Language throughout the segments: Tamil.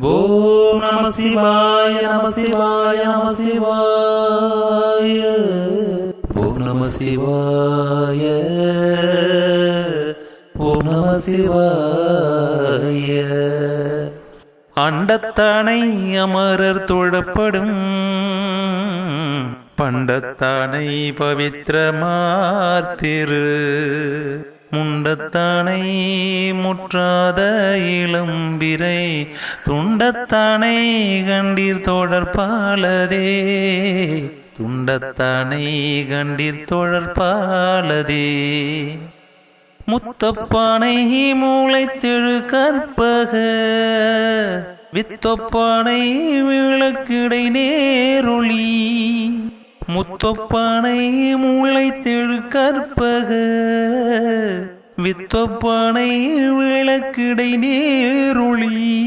ஓம் நம சிவாய நம சிவாய நம சிவாய. ஓம் நம சிவாய ஓம் நம சிவாய. அண்டத்தானை அமரர் தொழப்படும் பண்டத்தானை பவித்திரமார்த்திரு முண்டத்தானை முற்றாத இளம்பிரை துண்டத்தானை கண்டீர் தொடர்பாலதே துண்டத்தானை கண்டீர் தொடர்பாலதே முத்தப்பானை மூளைத்தெழு கற்பக வித்தொப்பானை விளக்கிடை நேருளி. முத்தொப்பானை மூளைத்தெழு கற்பக. வித்தொப்பானை விளக்கிடை நேருளி.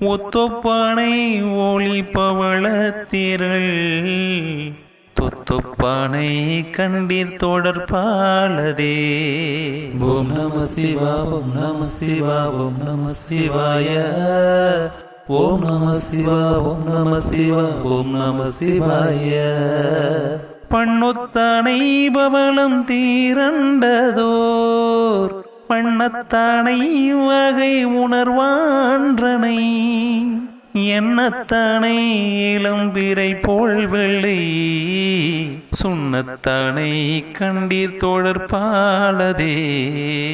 ஒத்தொப்பானை ஒளி பவள திரள். தொத்தொப்பானை கண்டீர் தொடர்பாலதே ஓம் நம சிவா ஓம் நம சிவா ஓம் நம சிவாய. ஓம் நம சிவா ஓம் நம சிவா ஓம் நம சிவாய. பண்ணுத்தனை பவளம் தீரண்டதோர். பண்ணத்தானை வகை உணர்வான்றனை. என்னத்தானே இளம்பிரை போல் வெள்ளை? சுண்ணத்தானை கண்டீர் தோழர் பாலதே.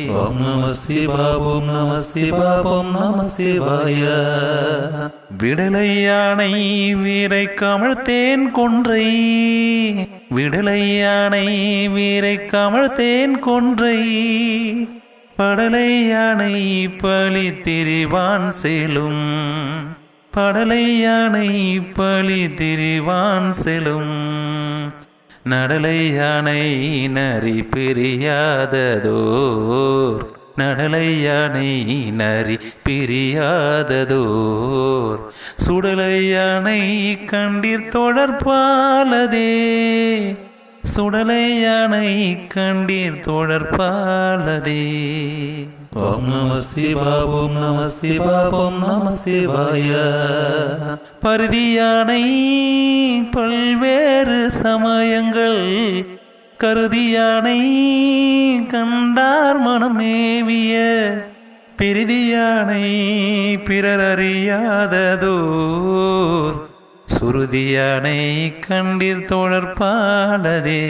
ஓம் நம சிவா ஓம் நம சிவா ஓம் நம சிவாய. விடலை யானை வீரை கமழ்த்தேன் கொன்றை. விடலை யானை வீரை கமழ்த்தேன் கொன்றை. படலை யானை பலி திரிவான் செலும். படலை யானை பழி திரிவான் செலும். நடலை யானை நரி பிரியாததோர். நடலை யானை நரி பிரியாததோர். சுடலை யானை கண்டீர் தொடர்பாலதே சுடலை யானை கண்டீர் தொடர்பாலதே ஓம் நம சிவா ஓம் நம சிவா ஓம் நம சிவாய பருதியானை பல்வேறு சமயங்கள் கருதியானை கண்டார் மனமேவிய பிரிதியானை யானை சுருதியானை கண்டிர் தோழர் பாலதே